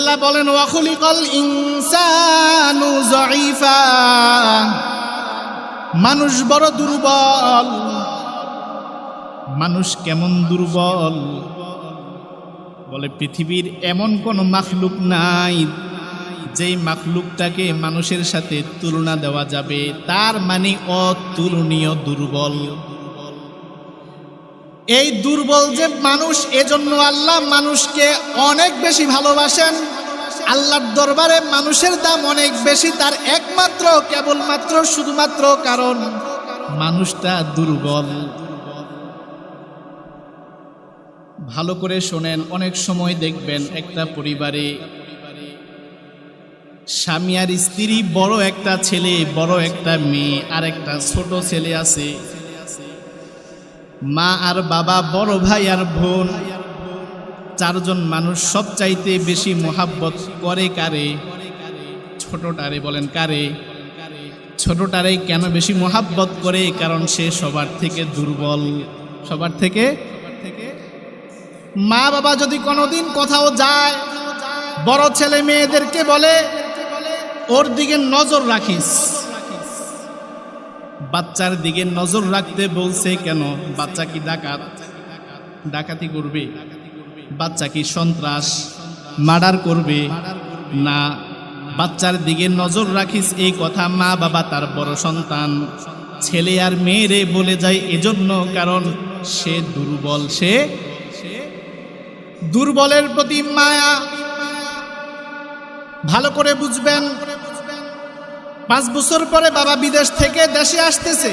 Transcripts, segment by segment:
আল্লাহ বলেন ইনসানু মানুষ বড় দুর্বল। মানুষ কেমন দুর্বল? বলে, পৃথিবীর এমন কোনো মাখলুক নাই, যেই মাখলুকটাকে মানুষের সাথে তুলনা দেওয়া যাবে। তার মানে অতুলনীয় দুর্বল। এই দুর্বল যে মানুষ, এজন্য আল্লাহ মানুষকে অনেক বেশি ভালোবাসেন। আল্লাহর দরবারে মানুষের দাম অনেক বেশি, তার একমাত্র, কেবলমাত্র, শুধুমাত্র কারণ মানুষটা দুর্বল। ভালো করে শোনেন, অনেক সময় দেখবেন একটা পরিবারে স্বামী আর স্ত্রী, বড় একটা ছেলে, বড় একটা মেয়ে আর একটা ছোট ছেলে আছে। মা আর বাবা, বড় ভাই আর বোন, চারজন মানুষ সব চাইতে বেশি মোহাব্বত করে কারে? ছোটটারে বলেন, কারে? ছোটটারে কেন বেশি মোহাব্বত করে? কারণ সে সবার থেকে দুর্বল। সবার থেকে? মা বাবা যদি কোনোদিন কোথাও যায়, বড় ছেলে মেয়েদেরকে বলে, ওর দিকে নজর রাখিস। বাচ্চার দিকে নজর রাখতে বলছে কেন? বাচ্চা কি ডাকাত? ডাকাতি করবে? বাচ্চা কি সন্ত্রাস? মার্ডার করবে? না। বাচ্চার দিকে নজর রাখিস এই কথা মা বাবা তার বড় সন্তান। ছেলে আর মেয়েরে বলে যায় এজন্য কারণ সে দুর্বল। সে দুর্বলের প্রতি মায়া। ভালো করে বুঝবেন। পাঁচ বছর পরে বাবা বিদেশ থেকে দেশে আসতেছে।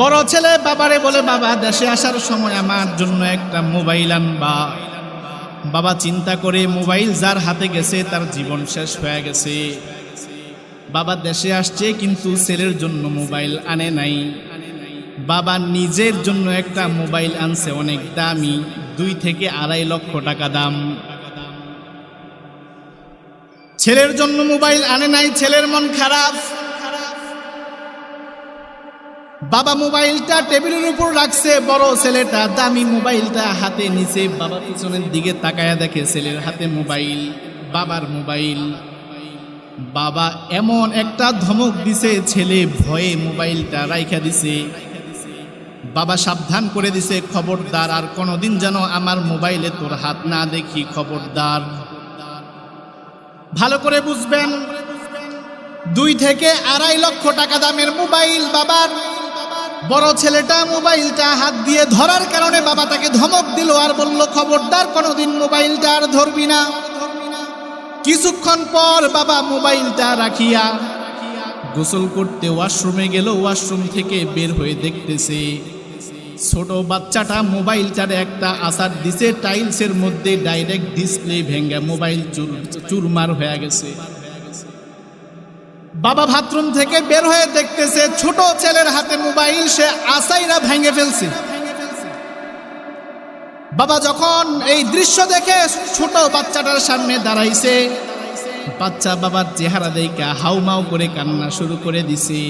বড় ছেলে বাবারে বলে, বাবা, দেশে আসার সময় আমার জন্য একটা মোবাইল আনবা। বাবা চিন্তা করে মোবাইল যার হাতে গেছে, তার জীবন শেষ হয়ে গেছে। বাবা দেশে আসছে, কিন্তু ছেলের জন্য মোবাইল আনে নাই। বাবা নিজের জন্য একটা মোবাইল আনছে, অনেক দামি, দুই থেকে আড়াই লক্ষ টাকা দাম। ছেলের জন্য মোবাইল আনে নাই, ছেলের মন খারাপ। বাবা মোবাইলটা টেবিলের উপর রাখছে, বড় ছেলেটা দামি মোবাইলটা হাতে নিচে বাবা পিছনের দিকে তাকায়া দেখে ছেলের হাতে মোবাইল, বাবার মোবাইল। বাবা এমন একটা ধমক দিছে, ছেলে ভয়ে মোবাইলটা রাইখা দিছে। বাবা সাবধান করে দিছে, খবরদার, আর কোনোদিন যেন আমার মোবাইলে তোর হাত না দেখি, খবরদার। ভালো করে বুঝবেন। দুই থেকে আড়াই লক্ষ টাকা দামের মোবাইল বাবার। বড় ছেলেটা মোবাইলটা হাত দিয়ে ধরার কারণে বাবা তাকে ধমক দিল আর বলল, খবরদার, কোনোদিন মোবাইলটা আর ধরবি না। কিছুক্ষণ পর বাবা মোবাইলটা রাখিয়া গোসল করতে ওয়াশরুমে গেল। ওয়াশরুম থেকে বের হয়ে দেখতেছে ছোট বাচ্চাটা মোবাইল মোবাইলটার একটা আসার দিছে, টাইলসের মধ্যে ডাইরেক্ট ডিসপ্লে ভেঙ্গে মোবাইল চুর চুরমার হয়ে গেছে। বাবা বাথরুম থেকে বের হয়ে দেখতেছে ছোট ছেলের হাতে মোবাইল, সে আসাইরা ভেঙে ফেলছে। বাবা যখন এই দৃশ্য দেখে ছোট বাচ্চাটার সামনে দাঁড়াইছে, বাচ্চা বাবার চেহারা দেখা হাউমাউ করে কান্না শুরু করে দিছে।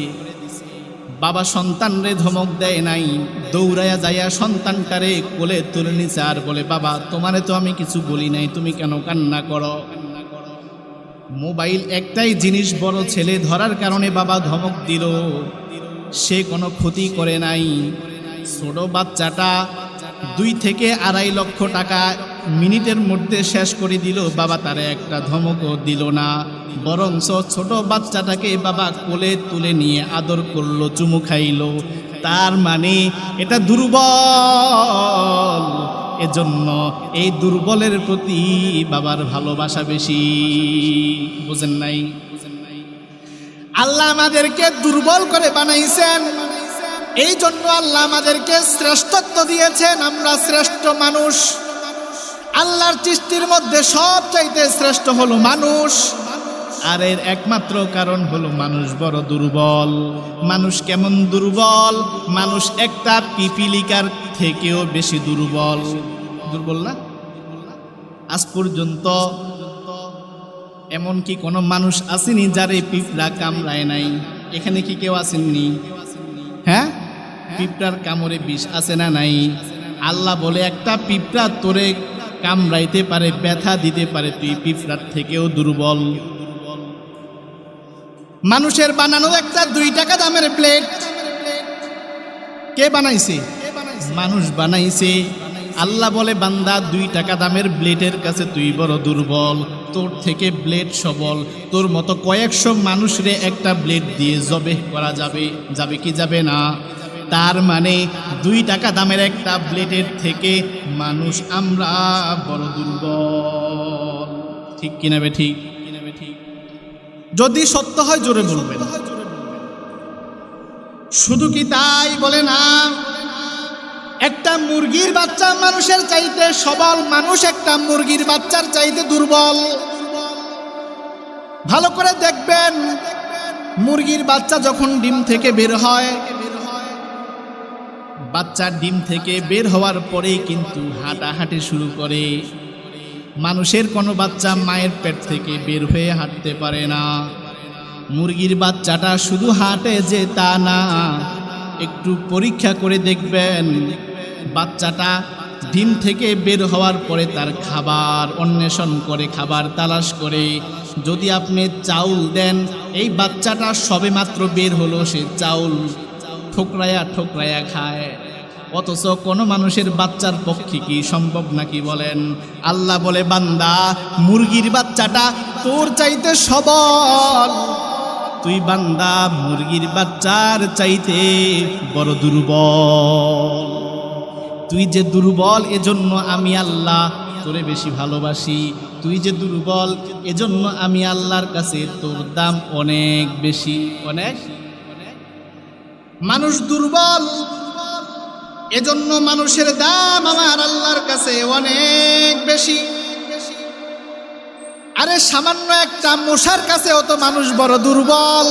বাবা সন্তানরে ধমক দেয় নাই। দৌড়াইয়া যাইয়া সন্তানটারে কোলে তুলে নিছে আর বলে, বাবা, তোমারে তো আমি কিছু বলি নাই, তুমি কেন কান্না করো? মোবাইল একটাই জিনিস, বড় ছেলে ধরার কারণে বাবা ধমক দিল। সে কোনো ক্ষতি করে নাই। ছোট বাচ্চাটা দুই থেকে আড়াই লক্ষ টাকা মিনিটের মধ্যে শেষ করে দিল। বাবা তারে একটা ধমকও দিল না। বরং ছোট বাচ্চাটাকে বাবা কোলে তুলে নিয়ে আদর করল, চুমু খাইলো। তার মানে এটা দুর্বল। এজন্য এই দুর্বলের প্রতি বাবার ভালোবাসা বেশি। বুঝেন নাই? আল্লাহ আমাদেরকে দুর্বল করে বানাইছেন। এই জন্য আল্লাহ আমাদেরকে শ্রেষ্ঠত্ব দিয়েছেন। আমরা শ্রেষ্ঠ মানুষ। আল্লাহর সৃষ্টির মধ্যে সব চাইতে শ্রেষ্ঠ হলো মানুষ। আর এর একমাত্র কারণ হলো মানুষ বড় দুর্বল। মানুষ কেমন দুর্বল? মানুষ একটা পিপিলিকার থেকেও বেশি দুর্বল। দুর্বল না? আজ পর্যন্ত এমন কি কোনো মানুষ আসেনি যার এই পিঁপড়া কামড়ায় নাই? এখানে কি কেউ আসেননি? হ্যাঁ? পিঁপড়ার কামড়ে বিষ আছে না নাই? আল্লাহ বলে, একটা পিঁপড়া তোরে কামড়াইতে পারে, ব্যথা দিতে পারে, তুই পিঁপড়ার থেকেও দুর্বল। মানুষের বানানো একটা দুই টাকা দামের প্লেট কে বানাইছে? মানুষ বানাইছে। আল্লাহ বলে, বান্দা, দুই টাকা দামের ব্লেডের কাছে তুই বড় দুর্বল। তোর থেকে ব্লেড সবল। তোর মতো কয়েকশো মানুষরে একটা ব্লেড দিয়ে জবে করা যাবে যাবে কি যাবে না? তার মানে দুই টাকা দামের একটা ব্লেডের থেকে মানুষ আমরা বড় দুর্বল। ঠিক কিনা বে ঠিক? যদি সত্য হয়, জোরে বলবেন। শুধু কি তাই বলে না? একটা মুরগির বাচ্চা মানুষের চাইতে সবল মানুষ একটা মুরগির বাচ্চার চাইতে দুর্বল। ভালো করে দেখবেন, মুরগির বাচ্চা যখন ডিম থেকে বের হয় বাচ্চা ডিম থেকে বের হওয়ার পরেই কিন্তু হাঁটাহাঁটি শুরু করে। মানুষের কোনো বাচ্চা মায়ের পেট থেকে বের হয়ে হাঁটতে পারে না। মুরগির বাচ্চাটা শুধু হাঁটে যে তা না। একটু পরীক্ষা করে দেখবেন, বাচ্চাটা ডিম থেকে বের হওয়ার পরে তার খাবার অন্বেষণ করে, খাবার তালাশ করে। যদি আপনি চাউল দেন, এই বাচ্চাটা সবেমাত্র বের হলো সে চাউল ঠোকরায়া ঠোকরায়া খায়। অথচ কোনো মানুষের বাচ্চার পক্ষে কি সম্ভব নাকি বলেন? আল্লাহ বলে, বান্দা, মুরগির বাচ্চাটা তোর চাইতে সবল। তুই বান্দা, মুরগির বাচ্চার চাইতে বড় দুর্বল। তুই যে দুর্বল, এজন্য আমি আল্লাহ তোরে বেশি ভালোবাসি। তুই যে দুর্বল, এজন্য আমি আল্লাহর কাছে তোর দাম অনেক বেশি। অনেক মানুষ দুর্বল। এজন্য মানুষের দাম আমার আল্লাহর কাছে অনেক বেশি। আরে সামান্য একটা মশার কাছে অত মানুষ বড় দুর্বল।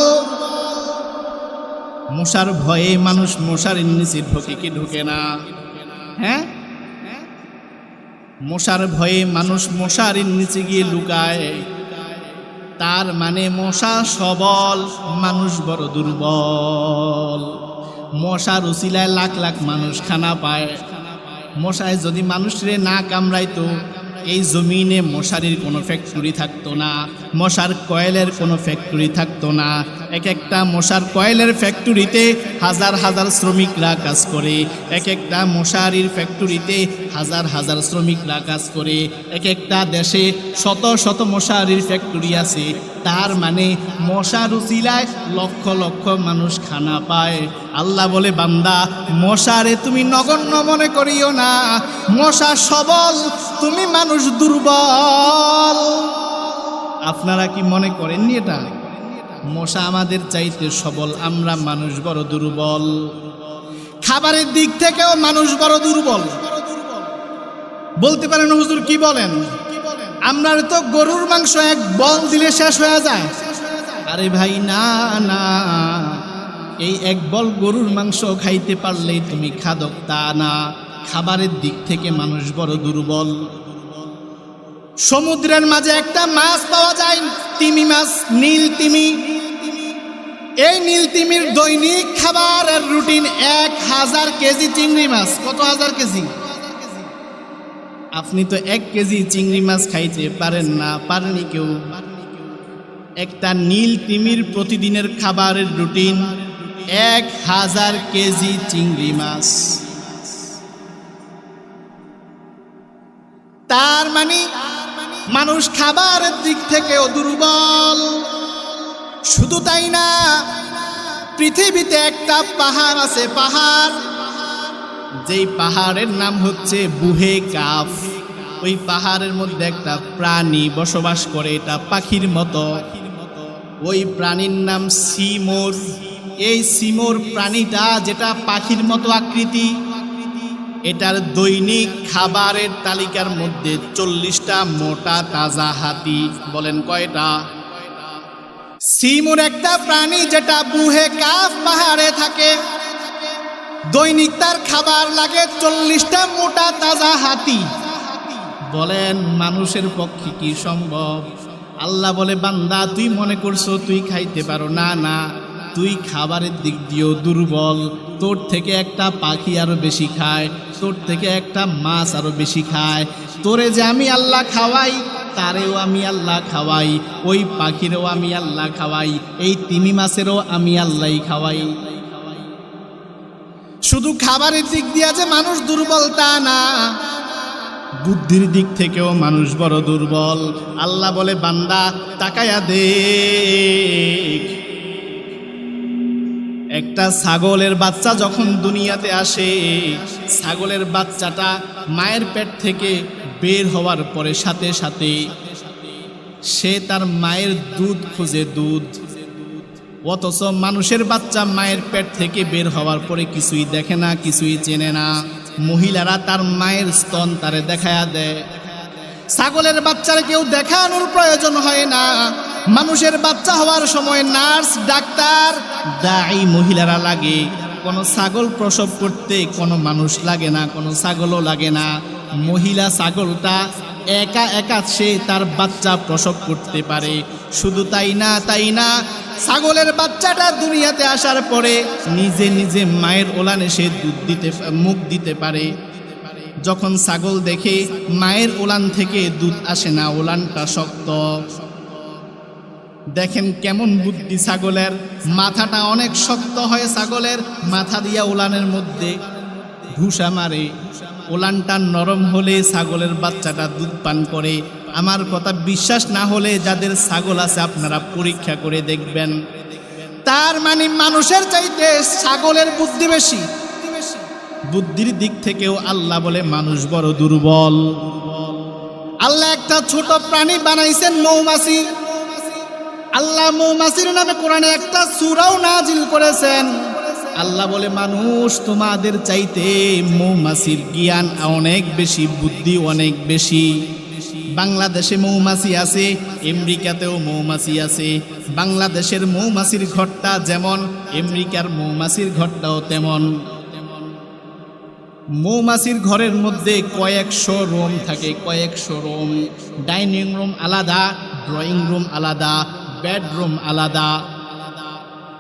মশার ভয়ে মানুষ মশার নিচে ঢোকে কি ঢোকে না। হ্যাঁ? মশার ভয়ে মানুষ মশারির নিচে গিয়ে লুকায়। তার মানে মশা সবল, মানুষ বড় দুর্বল। মশার উচিলায় লাখ লাখ মানুষ খানা পায়। মশায় যদি মানুষরে না কামড়াইতো, এই জমিনে মশারির কোনো ফ্যাক্টরি থাকতো না, মশার কয়েলের কোনো ফ্যাক্টরি থাকতো না। এক একটা মশার কয়েলের ফ্যাক্টরিতে হাজার হাজার শ্রমিকরা কাজ করে। এক একটা মশারির ফ্যাক্টরিতে হাজার হাজার শ্রমিকরা কাজ করে। এক একটা দেশে শত শত মশারির ফ্যাক্টরি আছে। তার মানে মশার উচিলায় লক্ষ লক্ষ মানুষ খানা পায়। আল্লাহ বলে, বান্দা, মশারে তুমি নগণ্য মনে করিও না। মশা সবল, তুমি মানুষ দুর্বল। আপনারা কি মনে করেননি এটা? মশা আমাদের চাইতে সবল, আমরা মানুষ বড় দুর্বল। খাবারের দিক থেকেও মানুষ বড় দুর্বল। বলতে পারেন, হুজুর, কি বলেন? আমরা তো গরুর মাংস এক বল দিলে শেষ হয়ে যায়। আরে ভাই, না না। এই এক বল গরুর মাংস খাইতে পারলেই তুমি খাদক তা না। খাবারের দিক থেকে মানুষ বড় দুর্বল। সমুদ্রের মাঝে একটা মাছ পাওয়া যায়, তিমি মাছ, নীল তিমি। এই নীল তিমির দৈনিক খাবারের রুটিন এক হাজার কেজি চিংড়ি মাছ। কত হাজার কেজি? আপনি তো এক কেজি চিংড়ি মাছ খাইতে পারেন না পারেনি কেউ। একটা নীল তিমির প্রতিদিনের খাবারের রুটিন এক হাজার কেজি চিংড়ি মাছ। তার মানে মানুষ খাবারের দিক থেকেও দুর্বল। শুধু তাই না, পৃথিবীতে একটা পাহাড় আছে, পাহাড়। যেই পাহাড়ের নাম হচ্ছে বুহে কাফ। ওই পাহাড়ের মধ্যে একটা প্রাণী বসবাস করে, এটা পাখির মতো। ওই প্রাণীর নাম সিমোর। এই সিমোর প্রাণীটা যেটা পাখির মতো আকৃতি এটার দৈনিক খাবারের তালিকার মধ্যে চল্লিশটা মোটা তাজা হাতি, বলেন কয়টা? সিমুর একটা প্রাণী যেটা বুহে কাফ পাহাড়ে থাকে। দৈনিক তার খাবার লাগে চল্লিশটা মোটা তাজা হাতি। বলেন, মানুষের পক্ষে কি সম্ভব? আল্লাহ বলে, বান্দা, তুই মনে করছ তুই খাইতে পারো? না না। তুই খাবারের দিক দিয়েও দুর্বল। তোর থেকে একটা পাখি আরও বেশি খায়, তোর থেকে একটা মাছ আরও বেশি খায়। তোরে যে আমি আল্লাহ খাওয়াই, তারেও আমি আল্লাহ খাওয়াই, ওই পাখিরও আমি আল্লাহ খাওয়াই, এই তিমি মাছেরও আমি আল্লাহই খাওয়াই। শুধু খাবারের দিক দিয়ে যে মানুষ দুর্বল তা না, বুদ্ধির দিক থেকেও মানুষ বড় দুর্বল। আল্লাহ বলে, বান্দা, তাকায়া দেখ। একটা ছাগলের বাচ্চা যখন দুনিয়াতে আসে, ছাগলের বাচ্চাটা মায়ের পেট থেকে বের হওয়ার পরে সাথে সাথে সে তার মায়ের দুধ খুঁজে দুধ। অথচ মানুষের বাচ্চা মায়ের পেট থেকে বের হওয়ার পরে কিছুই দেখে না, কিছুই চেনে না। মহিলারা তার মায়ের স্তন তারে দেখায়া দেয়। ছাগলের বাচ্চার কেউ দেখানোর প্রয়োজন হয় না। মানুষের বাচ্চা হওয়ার সময় নার্স, ডাক্তার, দায়ী মহিলারা লাগে। কোনো ছাগল প্রসব করতে কোনো মানুষ লাগে না, কোনো ছাগলও লাগে না। মহিলা ছাগলটা একা একা সে তার বাচ্চা প্রসব করতে পারে। শুধু তাই না তাই না, ছাগলের বাচ্চাটা দুনিয়াতে আসার পরে নিজে নিজে মায়ের ওলানে সে দুধ দিতে, মুখ দিতে পারে। যখন ছাগল দেখে মায়ের ওলান থেকে দুধ আসে না, ওলানটা শক্ত। দেখেন কেমন বুদ্ধি ছাগলের। মাথাটা অনেক শক্ত হয় ছাগলের। মাথা দিয়া ওলানের মধ্যে ঘুষা মারে। ওলানটা নরম হলে ছাগলের বাচ্চাটা দুধ পান করে। আমার কথা বিশ্বাস না হলে যাদের ছাগল আছে আপনারা পরীক্ষা করে দেখবেন। তার মানে মানুষের চাইতে ছাগলের বুদ্ধি বেশি। বুদ্ধির দিক থেকেও আল্লাহ বলে মানুষ বড় দুর্বল। আল্লাহ একটা ছোট প্রাণী বানাইছেন মৌমাছি আল্লাহ মৌমাছির নামে কোরআনে একটা সুরাও নাজিল করেছেন। আল্লাহ বলে, মানুষ তোমাদের চাইতে মৌমাছির জ্ঞান অনেক বেশি, বুদ্ধি অনেক বেশি। বাংলাদেশে মৌমাছি আছে, আমেরিকাতেও মৌমাছি আছে। বাংলাদেশের মৌমাছির ঘরটা যেমন, আমেরিকার মৌমাছির ঘরটাও তেমন। মৌমাছির ঘরের মধ্যে কয়েকশো রুম থাকে, কয়েকশো রুম। ডাইনিং রুম আলাদা, ড্রয়িং রুম আলাদা বেডরুম আলাদা,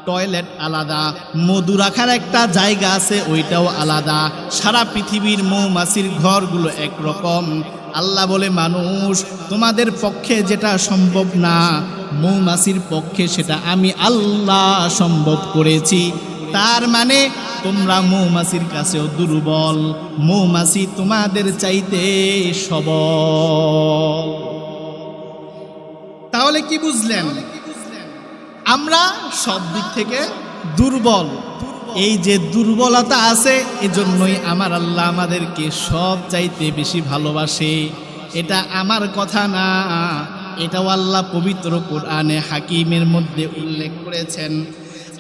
টয়লেট আলাদা, মধু রাখার একটা জায়গা আছে, ওইটাও আলাদা। সারা পৃথিবীর মৌমাছির ঘরগুলো একরকম। আল্লাহ বলে, মানুষ, তোমাদের পক্ষে যেটা সম্ভব না, মৌমাছির পক্ষে সেটা আমি আল্লাহ সম্ভব করেছি। তার মানে তোমরা মৌমাছির কাছেও দুর্বল। মৌমাছি তোমাদের চাইতে সবল। তাহলে কি বুঝলেন? আমরা সব দিক থেকে দুর্বল। এই যে দুর্বলতা আছে, এজন্যই আমার আল্লাহ আমাদেরকে সব চাইতে বেশি ভালোবাসে। এটা আমার কথা না, এটাও আল্লাহ পবিত্র কোরআনে হাকিমের মধ্যে উল্লেখ করেছেন।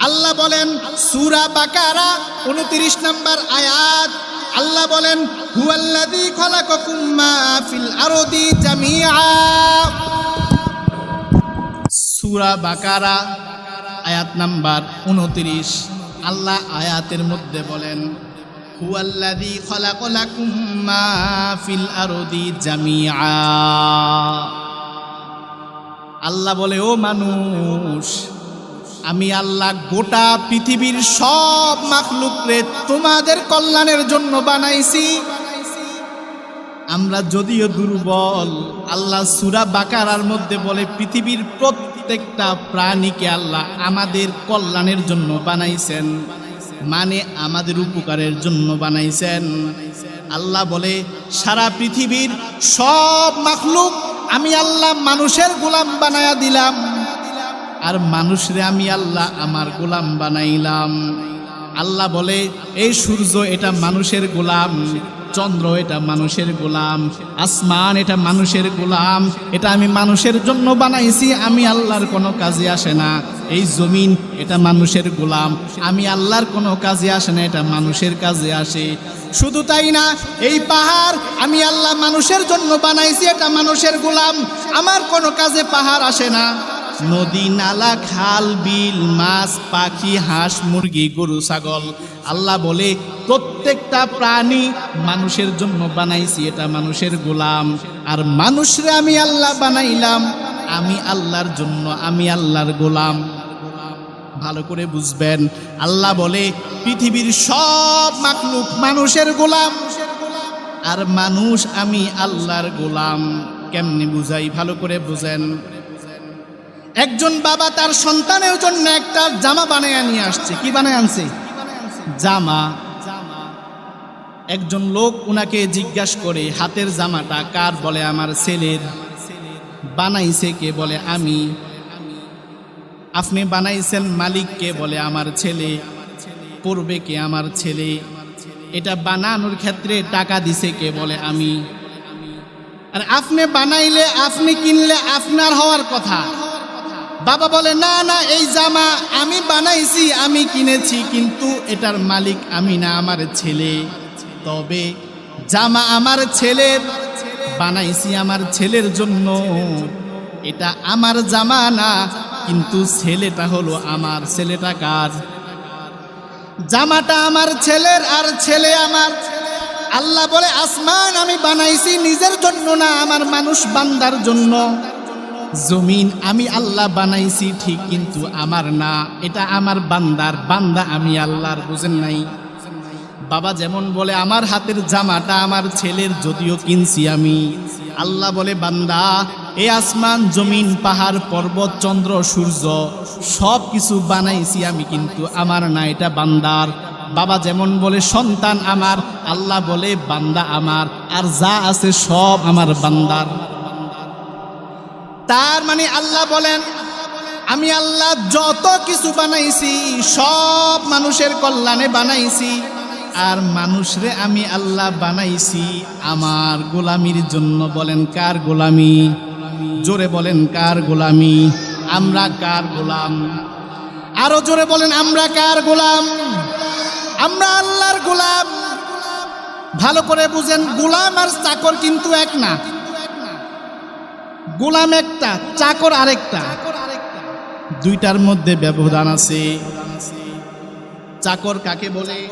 আল্লাহ বলেন, সুরা বাকারা, উনত্রিশ নম্বর আয়াত। আল্লাহ বলেন, হুয়াল্লাযী খালাকাকুম মা ফিল আরদি জামিআ। সুরা বাকারা, আয়াত নাম্বার উনত্রিশ। আল্লাহ আয়াতের মধ্যে বলেন আরদি আল্লাহ বলে, ও মানুষ, আমি আল্লাহ গোটা পৃথিবীর সব মাখলুকরে তোমাদের কল্যাণের জন্য বানাইছি। আমরা যদিও দুর্বল, আল্লাহ সুরা বাকারার মধ্যে বলে, পৃথিবীর প্রত্যেকটা প্রাণীকে আল্লাহ আমাদের কল্যাণের জন্য বানাইছেন মানে আমাদের উপকারের জন্য বানাইছেন। আল্লাহ বলে, সারা পৃথিবীর সব মাখলুক আমি আল্লাহ মানুষের গোলাম বানায়া দিলাম, আর মানুষরে আমি আল্লাহ আমার গোলাম বানাইলাম। আল্লাহ বলে, এই সূর্য এটা মানুষের গোলাম। চন্দ্র এটা মানুষের গোলাম, আসমান এটা মানুষের গোলাম, এটা আমি মানুষের জন্য বানাইছি, আমি আল্লাহর কোনো কাজে আসে না। এই জমিন এটা মানুষের গোলাম, আমি আল্লাহর কোনো কাজে আসে না, এটা মানুষের কাজে আসে। শুধু তাই না, এই পাহাড় আমি আল্লাহ মানুষের জন্য বানাইছি, এটা মানুষের গোলাম, আমার কোনো কাজে পাহাড় আসে না। নদী নালা, খাল, বিল, মাছ, পাখি, হাঁস, মুরগি, গরু, ছাগল। আল্লাহ বলে, প্রত্যেকটা প্রাণী মানুষের জন্য বানাইছি, এটা মানুষের গোলাম। আর মানুষরে আমি আল্লাহ বানাইলাম, আমি আল্লাহর জন্য, আমি আল্লাহর গোলাম। ভালো করে বুঝবেন। আল্লাহ বলে, পৃথিবীর সব মাকলুক মানুষের গোলাম, আর মানুষ আমি আল্লাহর গোলাম। কেমনি বুঝাই? ভালো করে বুঝেন। একজন বাবা তার সন্তানের জন্য একটা জামা বানায় নিয়ে আসছে। কি বানায় আনছে? জামা। একজন লোক উনাকে জিজ্ঞাসা করে, হাতের জামাটা কার? বলে, আমার ছেলের। বানাইছে কে? বলে, আমি। আপনি বানাইছেন মালিককে বলে, আমার ছেলে। পড়বে কে? আমার ছেলে। এটা বানানোর ক্ষেত্রে টাকা দিছে কে? বলে, আমি। আর আপনি বানাইলে, আপনি কিনলে আপনার হওয়ার কথা। বাবা বলে, না না, এই জামা আমি বানাইছি, আমি কিনেছি, কিন্তু এটার মালিক আমি না, আমার ছেলে। তবে জামা আমার ছেলের বানাইছি আমার ছেলের জন্য। এটা আমার জামা না, কিন্তু ছেলেটা হলো আমার ছেলেটা কার? জামাটা আমার ছেলের আর ছেলে আমার। আল্লাহ বলে, আসমান আমি বানাইছি নিজের জন্য না, আমার মানুষ বান্দার জন্য। জমিন আমি আল্লাহ বানাইছি, ঠিক কিন্তু আমার না। এটা আমার বান্দার, বান্দা আমি আল্লাহর, বুঝেন নাই? বাবা যেমন বলে, আমার হাতের জামাটা আমার ছেলের, যদিও কিনছি আমি। আল্লাহ বলে, বান্দা, এ আসমান, জমিন, পাহাড়, পর্বত, চন্দ্র, সূর্য সব কিছু বানাইছি আমি কিন্তু আমার না, এটা বান্দার। বাবা যেমন বলে, সন্তান আমার। আল্লাহ বলে, বান্দা আমার, আর যা আছে সব আমার বান্দার। তার মানে আল্লাহ বলেন, আমি আল্লাহ যত কিছু বানাইছি, সব মানুষের কল্যাণে বানাইছি, আর মানুষরে আমি আল্লাহ বানাইছি আমার গোলামির জন্য। বলেন, কার গোলামি? জোরে বলেন, কার গোলামি? আমরা কার গোলাম? আরও জোরে বলেন, আমরা কার গোলাম? আমরা আল্লাহর গোলাম। ভালো করে বুঝেন, গোলাম আর চাকর কিন্তু এক না। গোলাম একটা, চাকর আরেকটা। দুইটার মধ্যে ব্যবধান আছে। চাকর কাকে বলে?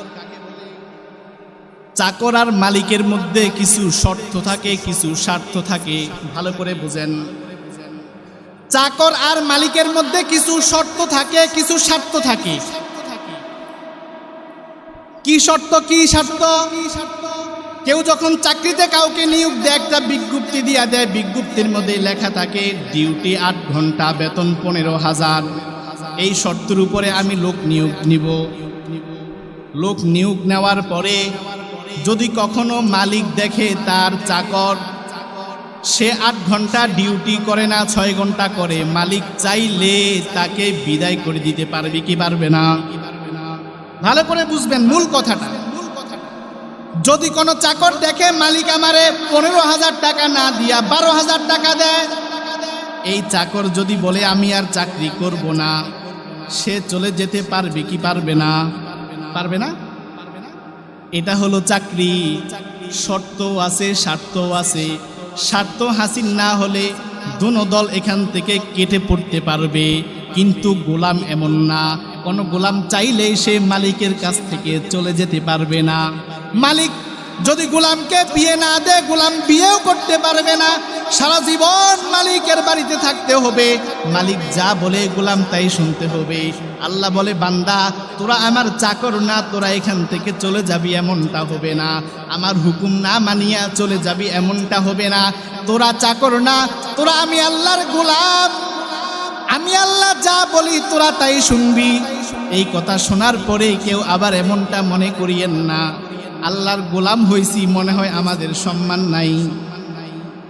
চাকর আর মালিকের মধ্যে কিছু শর্ত থাকে, কিছু স্বার্থ থাকে। ভালো করে বুঝেন। চাকর আর মালিকের মধ্যে কিছু শর্ত থাকে, কিছু স্বার্থ থাকে। কি শর্ত, কি স্বার্থ? কেউ যখন চাকরিতে কাউকে নিয়োগ দেয়, একটা বিজ্ঞপ্তি দিয়া দেয়, বিজ্ঞপ্তির মধ্যে লেখা থাকে, ডিউটি আট ঘণ্টা, বেতন পনেরো হাজার। এই শর্তের উপরে আমি লোক নিয়োগ নিব। লোক নিয়োগ নেওয়ার পরে যদি কখনো মালিক দেখে তার চাকর, সে আট ঘণ্টা ডিউটি করে না, ছয় ঘণ্টা করে, মালিক চাইলে তাকে বিদায় করে দিতে পারবে কি পারবে না? ভালো করে বুঝবেন মূল কথাটা। যদি কোনো চাকর দেখে মালিক আমারে পনেরো হাজার টাকা না দিয়া বারো হাজার টাকা দেয়, এই চাকর যদি বলে, আমি আর চাকরি করব না, সে চলে যেতে পারবে কি পারবে না? পারবে না? এটা হলো চাকরি। শর্ত আছে, স্বার্থ আছে। স্বার্থ হাসিল না হলে দুনো দল এখান থেকে কেটে পড়তে পারবে। কিন্তু গোলাম এমন না। কোনো গোলাম চাইলেই সে মালিকের কাছ থেকে চলে যেতে পারবে না। মালিক যদি গোলামকে বিয়ে না দেয়, গোলাম বিয়েও করতে পারবে না। সারা জীবন মালিকের বাড়িতে থাকতে হবে। মালিক যা বলে গোলাম তাই শুনতে হবে। আল্লাহ বলে, বান্দা, তোরা আমার চাকর না, তোরা এখান থেকে চলে যাবি এমনটা হবে না। আমার হুকুম না মানিয়া চলে যাবি এমনটা হবে না। তোরা চাকর না, তোরা আমি আল্লাহর গোলাম। আমি আল্লাহ যা বলি তোরা তাই শুনবি। এই কথা শোনার পরে কেউ আবার এমনটা মনে করিয়েন না। আল্লাহর গোলাম হয়েছি মনে হয় আমাদের সম্মান নাই।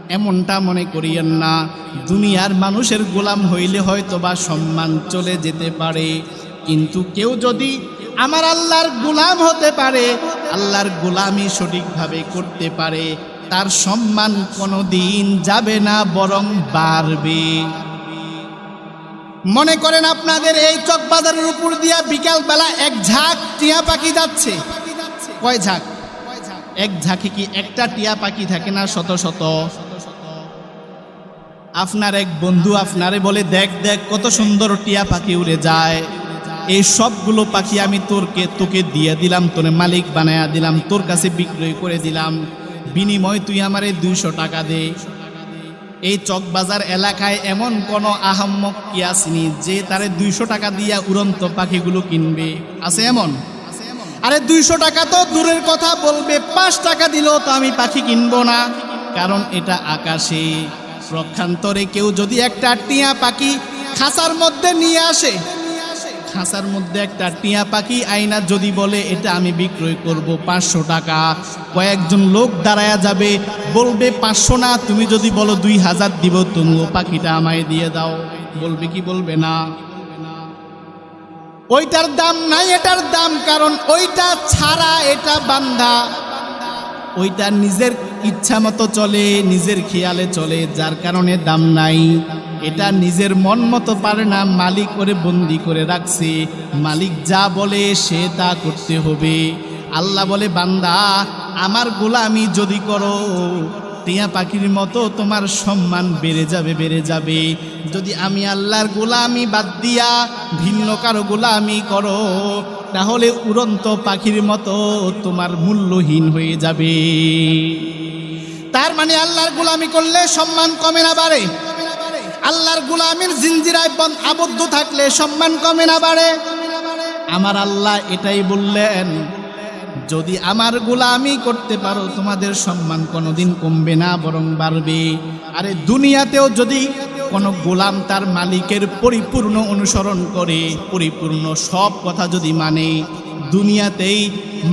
এমনটা মনে করিয়েন না। দুনিয়ার মানুষের গোলাম হইলে হয়তো বা সম্মান চলে যেতে পারে। কিন্তু কেউ যদি আমার আল্লাহর গোলাম হতে পারে, আল্লাহর গোলামি সঠিকভাবে করতে পারে। তার সম্মান কোনো দিন যাবে না, বরং বাড়বে। মনে করেন আপনাদের এই চকবাজারের উপর দিয়া বিকাল বেলা এক ঝাঁক টিয়া পাখি যাচ্ছে। কয় ঝাঁক? এক ঝাঁকে কি একটা টিয়া পাখি থাকে না শত শত? আপনার এক বন্ধু আপনারে বলে, দেখ দেখ, কত সুন্দর টিয়া পাখি উড়ে যায়। এই সবগুলো পাখি আমি তোরকে, তোকে দিয়ে দিলাম, তোর মালিক বানায়া দিলাম, তোর কাছে বিক্রয় করে দিলাম। বিনিময় তুই আমারে দুইশো টাকা দে। এই চকবাজার এলাকায় এমন কোন আহাম্মক কি আসেনি যে তারে দুইশো টাকা দিয়া উড়ন্ত পাখিগুলো কিনবে। আছে এমন? আরে দুইশো টাকা তো দূরের কথা বলবে, পাঁচ টাকা দিলেও তো আমি পাখি কিনবো না। কারণ এটা আকাশে। প্রক্ষান্তরে কেউ যদি একটা টিয়া পাখি খাঁচার মধ্যে নিয়ে আসে খাঁচার মধ্যে একটা টিয়া পাখি আয়না যদি বলে, এটা আমি বিক্রয় করব পাঁচশো টাকা। কয়েকজন লোক দাঁড়ায়া যাবে, বলবে, পাঁচশো না, তুমি যদি বলো দুই হাজার দিব তুমিও পাখিটা আমায় দিয়ে দাও। বলবে কি বলবে না? ওইটার দাম নাই, এটার দাম, কারণ ওইটা ছাড়া এটা বান্ধা ওইটা নিজের ইচ্ছা মতো চলে, নিজের খেয়ালে চলে, যার কারণে দাম নাই। এটা নিজের মন মতো পারে না, মালিক করে বন্দি করে রাখছে। মালিক যা বলে সে তা করতে হবে। আল্লাহ বলে, বান্দা, আমার গোলামি যদি করো, টিয়া পাখির মতো তোমার সম্মান বেড়ে যাবে বেড়ে যাবে। যদি আমি আল্লাহর গোলামি বাদ দিয়া ভিন্ন কারও গোলামি করো তাহলে উড়ন্ত পাখির মতো তোমার মূল্যহীন হয়ে যাবে। তার মানে আল্লাহর গোলামি করলে সম্মান কমে না বাড়ে। আল্লাহর গোলামির জিঞ্জিরায় আবদ্ধ থাকলে সম্মান কমে না বাড়ে। আমার আল্লাহ এটাই বললেন, যদি আমার গোলামি করতে পারো, তোমাদের সম্মান কোনোদিন কমবে না, বরং বাড়বে। আরে দুনিয়াতেও যদি কোনো গোলাম তার মালিকের পরিপূর্ণ অনুসরণ করে, পরিপূর্ণ সব কথা যদি মানে দুনিয়াতেই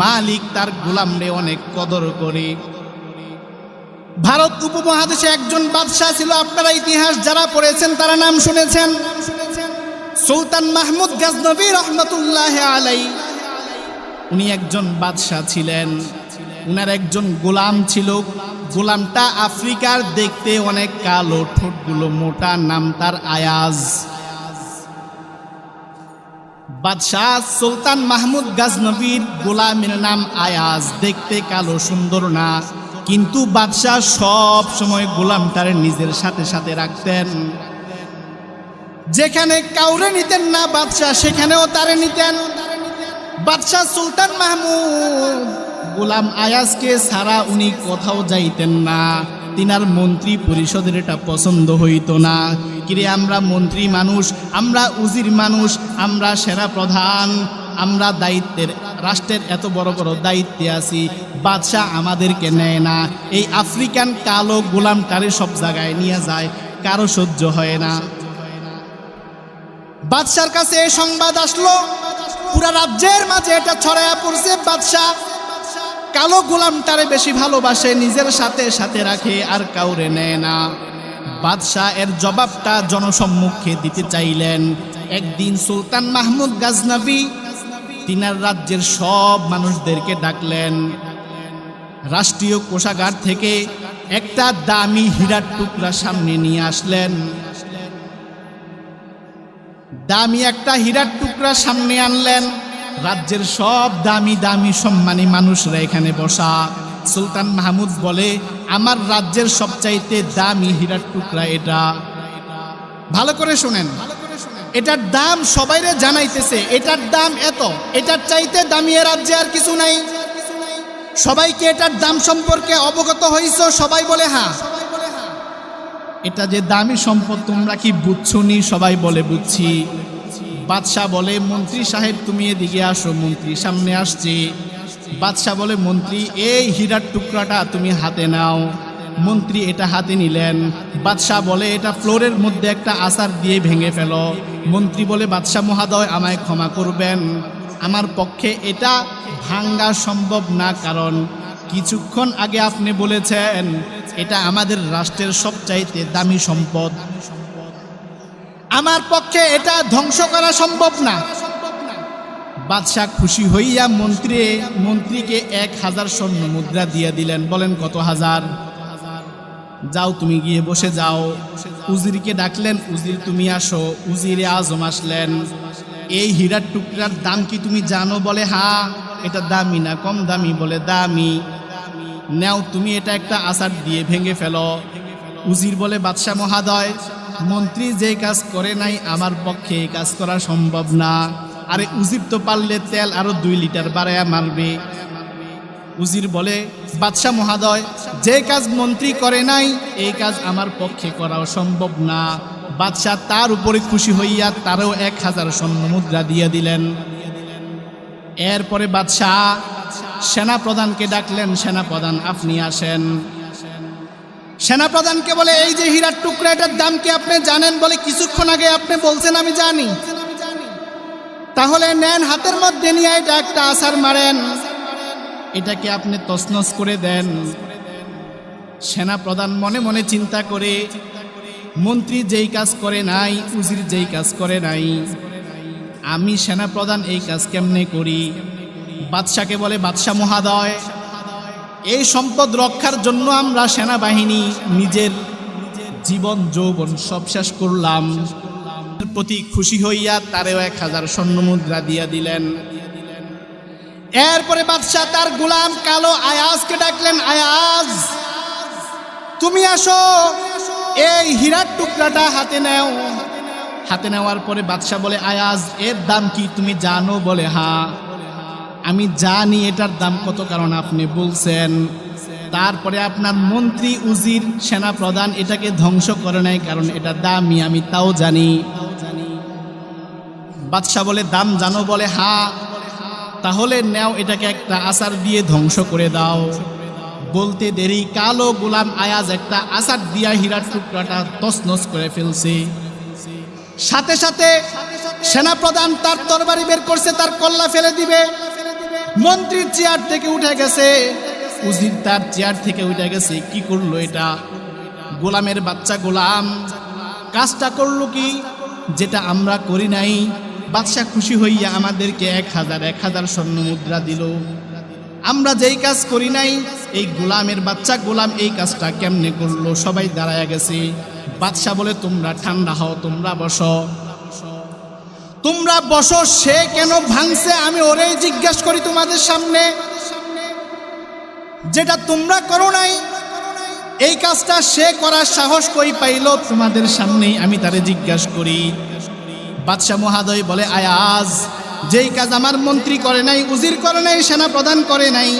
মালিক তার গোলামরে অনেক কদর করে। ভারত উপমহাদেশে একজন বাদশাহ ছিল, আপনারা ইতিহাস যারা পড়েছেন তারা নাম শুনেছেন। সুলতান মাহমুদ গাজনবী রহমতুল্লাহ আলাই উনি একজন বাদশাহ ছিলেন। উনার একজন গোলাম ছিল। গোলামটা আফ্রিকার দেখতে অনেক কালো, ঠোঁটগুলো মোটা, নাম তার আয়াজ। বাদশাহ সুলতান মাহমুদ গাজনবীর গোলামের নাম আয়াজ। দেখতে কালো, সুন্দর না, কিন্তু বাদশাহ সব সময় গোলামটারে নিজের সাথে সাথে রাখতেন। যেখানে কাউরে নিতেন না বাদশাহ, সেখানেও তারে নিতেন। বাদশাহ সুলতান মাহমুদ গোলাম আয়াজকে ছাড়া উনি কোথাও যাইতেন না। তিনার মন্ত্রী পরিষদের এটা পছন্দ হইতো না। কিরে আমরা মন্ত্রী মানুষ, আমরা উজির মানুষ, আমরা সেরা প্রধান, আমরা দায়িত্বের, রাষ্ট্রের এত বড় বড় দায়িত্বে আছি, বাদশাহ আমাদেরকে নেয় না। এই আফ্রিকান কালো গোলামটারে সব জায়গায় নিয়ে যায়, কারও সহ্য হয় না। বাদশার কাছে সংবাদ আসলো, পুরা রাজ্যের মাঝে এটা ছড়াইয়া পড়ছে, বাদশাহ কালো গোলামটারে বেশি ভালোবাসে, নিজের সাথে সাথে রাখে আর কাউরে নেয় না। বাদশাহ এর জবাবটা জনসম্মুখে দিতে চাইলেন। একদিন সুলতান মাহমুদ গাজনাবি তিনার রাজ্যের সব মানুষদেরকে ডাকলেন। রাষ্ট্রীয় কোষাগার থেকে একটা দামি হীরার টুকরা সামনে নিয়ে আসলেন। দামি একটা হীরার টুকরা সামনে আনলেন। রাজ্যের সব দামি দামি সম্মানী মানুষরা এখানে বসা। সুলতান মাহমুদ বলে, আমার রাজ্যের সবচাইতে দামি হীরার টুকরা এটা। ভালো করে শোনেন। এটার দাম সবাইরে জানাইতেছে, এটার দাম এত, এটার চাইতে দামি এ রাজ্যে আর কিছু নাই। সবাইকে এটার দাম সম্পর্কে অবগত হইছ? সবাই বলে হ্যাঁ। এটা যে দামি সম্পদ তোমরা কি বুঝছ নি? সবাই বলে, বুঝছি। বাদশাহ বলে, মন্ত্রী সাহেব, তুমি এদিকে আসো, মন্ত্রী সামনে আসছে। বাদশাহ বলে, মন্ত্রী, এই হীরার টুকরাটা তুমি হাতে নাও। মন্ত্রী এটা হাতে নিলেন। বাদশাহ বলে, এটা ফ্লোরের মধ্যে একটা আচার দিয়ে ভেঙে ফেলো। মন্ত্রী বলে, বাদশাহ মহাদয়, আমায় ক্ষমা করবেন। আমার পক্ষে এটা ভাঙ্গা সম্ভব না, কারণ কিছুক্ষণ আগে আপনি বলেছেন, এটা আমাদের রাষ্ট্রের সবচাইতে দামি সম্পদ। আমার পক্ষে এটা ধ্বংস করা সম্ভব না। বাদশাহ খুশি হইয়া মন্ত্রী, মন্ত্রীকে এক হাজার স্বর্ণ মুদ্রা দিয়া দিলেন। বলেন, কত হাজার? যাও তুমি গিয়ে বসে যাও। উজিরকে ডাকলেন, উজির, তুমি আসো। উজিরে আজম আসলেন, এই হীরার টুকরার দাম কি তুমি জানো? বলে, হা, এটা দামি না, কম দামি। বলে, দামি। নেও, তুমি এটা একটা আচার দিয়ে ভেঙে ফেলো। উজির বলে, বাদশাহ মহাদয় মন্ত্রী যে কাজ করে নাই, আমার পক্ষে এই কাজ করা সম্ভব না। আরে উজির তো পারলে তেল আরও দুই লিটার বাড়াইয়া মারবে। উজির বলে, বাদশাহ মহাদয়, যে কাজ মন্ত্রী করে নাই, এই কাজ আমার পক্ষে করাও সম্ভব না। বাদশাহ তার উপরে খুশি হইয়া তারও এক হাজার স্বর্ণ মুদ্রা দিয়ে দিলেন। এরপরে বাদশাহ সেনা প্রধানকে ডাকলেন সেনা প্রধান আপনি আসেন। সেনা প্রধানকে বলে, এই যে হীরার টুকরা, এটার দাম কি আপনি জানেন? বলে, কিছুক্ষণ আগে আপনি বলছেন, আমি জানি। তাহলে নেন, হাতের মধ্যে নিয়ে এটা একটা আসার মারেন। এটাকে আপনি তসনস করে দেন? সেনা প্রধান মনে মনে চিন্তা করে, মন্ত্রী যেই কাজ করে নাই, উজির যেই কাজ করে নাই, আমি সেনা প্রধান এই কাজ কেমনে করি? বাদশাকে বলে, বাদশাহ মহাদয় এই সম্পদ রক্ষার জন্য আমরা সেনাবাহিনী, নিজের জীবন, যৌবন সব শেষ করলাম। প্রতি খুশি হইয়া তারেও এক হাজার স্বর্ণ মুদ্রা দিয়া দিলেন। এরপরে বাদশাহ তার গুলাম কালো আয়াজকে ডাকলেন, আয়াজ, তুমি আসো, এই হীরার টুকরাটা হাতে নেও। হাতে নেওয়ার পরে বাদশাহ বলে, আয়াজ, এর দাম কি তুমি জানো? বলে হ্যাঁ। আমি জানি এটার দাম কত, কারণ আপনি বলছেন, তারপরে আপনার মন্ত্রী উজির সেনা প্রধান এটাকে ধ্বংস করে নাই, কারণ এটা দামি, আমি তাও জানি। বাদশাহ বলে, দাম জানো বলে, হা, তাহলে নেও এটাকে একটা আচার দিয়ে ধ্বংস করে দাও। বলতে দেরি, কালো গোলাম আয়াজ একটা আচার দিয়া হীরার টুকরাটা তছনছ করে ফেলছে। সাথে সাথে সেনাপ্রধান তার তরবারি বের করছে, তার কল্লা ফেলে দিবে। মন্ত্রীর চেয়ার থেকে উঠে গেছে। উজির তার চেয়ার থেকে উঠে গেছে। কি করল এটা? গোলামের বাচ্চা গোলাম। কাজটা করল কি? যেটা আমরা করি নাই। বাদশাহ খুশি হইয়া আমাদেরকে এক হাজার এক হাজার স্বর্ণ মুদ্রা দিল। আমরা যেই কাজ করি নাই, এই গোলামের বাচ্চা গোলাম এই কাজটা কেমনে করল? সবাই দাঁড়ায় গেছে। বাদশাহ বলে, তোমরা ঠান্ডা হও, তোমরা বসো। তোমরা বসো, সে কেন ভাঙছে? আমি ওরেই জিজ্ঞেস করি তোমাদের সামনে। যেটা তোমরা করো নাই, এই কাজটা সে করার সাহস কই পাইল তোমাদের সামনেই? আমি তারে জিজ্ঞাসা করি। বাদশাহ মহাদয় বলে আয়াজ যেই কাজ আমার মন্ত্রী করে নাই, উজির করে নাই সেনা প্রদান করে নাই,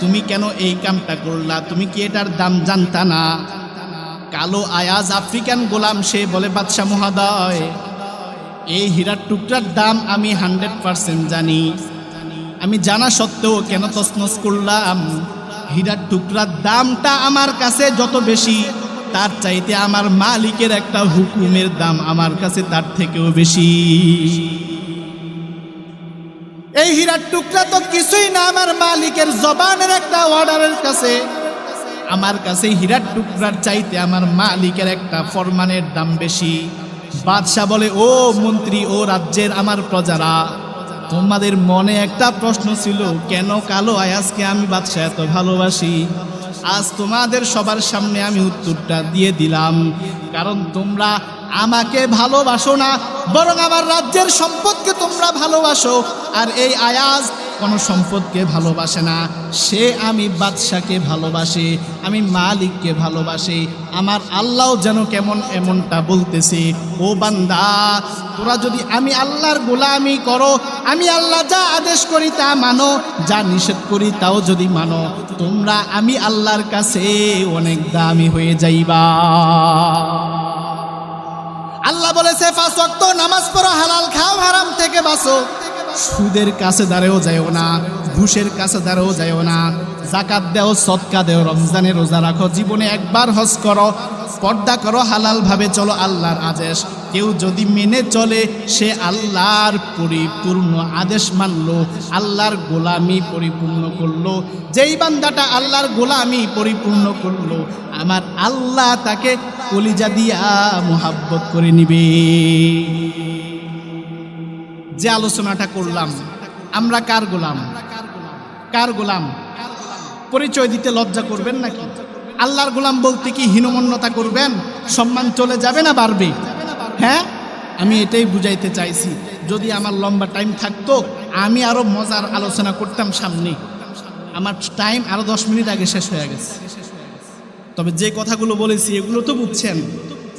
তুমি কেন এই কামটা করলা? তুমি কি এটার দাম জানতা না? কালো আয়াজ আফ্রিকান গোলাম সে বলে, বাদশাহ মহাদয় এই হীরার টুকরার দাম আমি হান্ড্রেড পারসেন্ট জানি। আমি জানা সত্ত্বেও কেন তসনস করলাম? হীরার টুকরার দামটা আমার কাছে যত বেশি, তার চাইতে আমার মালিকের একটা হুকুমের দাম আমার কাছে তার থেকেও বেশি। এই হীরার টুকরা তো কিছুই না আমার মালিকের জবানের একটা অর্ডারের কাছে। আমার কাছে হীরার টুকরার চাইতে আমার মালিকের একটা ফরমানের দাম বেশি। বাদশাহ বলে, ও মন্ত্রী, ও রাজ্যের আমার প্রজারা, তোমাদের মনে একটা প্রশ্ন ছিল, কেন কালো আয়াজকে আমি বাদশাহ এত ভালোবাসি? আজ তোমাদের সবার সামনে আমি উত্তরটা দিয়ে দিলাম, কারণ তোমরা আমাকে ভালোবাসো না, বরং আমার রাজ্যের সম্পদকে তোমরা ভালোবাসো। আর এই আয়াজ কোনো সম্পদকে ভালোবাসে না। সে আমি বাদশাকে ভালোবাসে, আমি মালিককে ভালোবাসি। আমার আল্লাহ যেন কেমন এমনটা বলতেছে, ও বান্দা, তোরা যদি আমি আল্লাহর গোলামি করো, আমি আল্লাহ যা আদেশ করি তা মানো, যা নিষেধ করি তাও যদি মানো, তোমরা আমি আল্লাহর কাছে অনেক দামি হয়ে যাইবা। আল্লাহ বলেছে ওয়াক্ত নামাজ পড়ো, হালাল খাও, হারাম থেকে বাঁচো। সুদের কাছে দাঁড়েও যায়ও না, ঘুষের কাছে দাঁড়েও যায়ও না, জাকাত দেও সৎকা দেও, রমজানে রোজা রাখো, জীবনে একবার হজ করো, পর্দা করো হালাল ভাবে চলো আল্লাহর আদেশ। কেউ যদি মেনে চলে, সে আল্লাহর পরিপূর্ণ আদেশ মানল, আল্লাহর গোলামি পরিপূর্ণ করল। যেই বান্দাটা আল্লাহর গোলামি পরিপূর্ণ করল, আমার আল্লাহ তাকে কলিজা দিয়া মোহাব্বত করে নিবে। যে আলোচনাটা করলাম, আমরা কার গোলাম? কার গোলাম? পরিচয় দিতে লজ্জা করবেন নাকি? আল্লাহর গোলাম বলতে কি হীনমন্যতা করবেন? সম্মান চলে যাবে না বাড়বে? হ্যাঁ? আমি এটাই বুঝাইতে চাইছি। যদি আমার লম্বা টাইম থাকতো, আমি আরও মজার আলোচনা করতাম সামনে। আমার টাইম আরও দশ মিনিট আগে শেষ হয়ে গেছে। তবে যে কথাগুলো বলেছি, এগুলো তো বুঝছেন।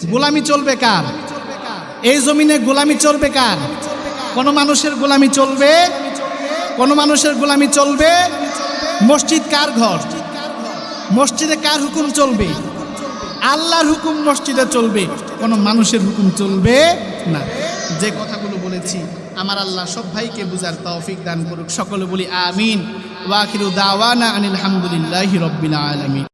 গোলামি চলবে কার? এই জমিনে গোলামি চলবে কার? কোন মানুষের গোলামি চলবে? কোন মানুষের গোলামি চলবে? মসজিদ কার ঘর? মসজিদে কার হুকুম চলবে? আল্লাহর হুকুম মসজিদে চলবে। কোন মানুষের হুকুম চলবে না। যে কথাগুলো বলেছি, আমার আল্লাহ সব ভাইকে বুঝার তৌফিক দান করুক। সকলে বলি আমিন। ওয়াখিরু দাওয়ানা আনিল হামদুলিল্লাহি রব্বিল আলামিন।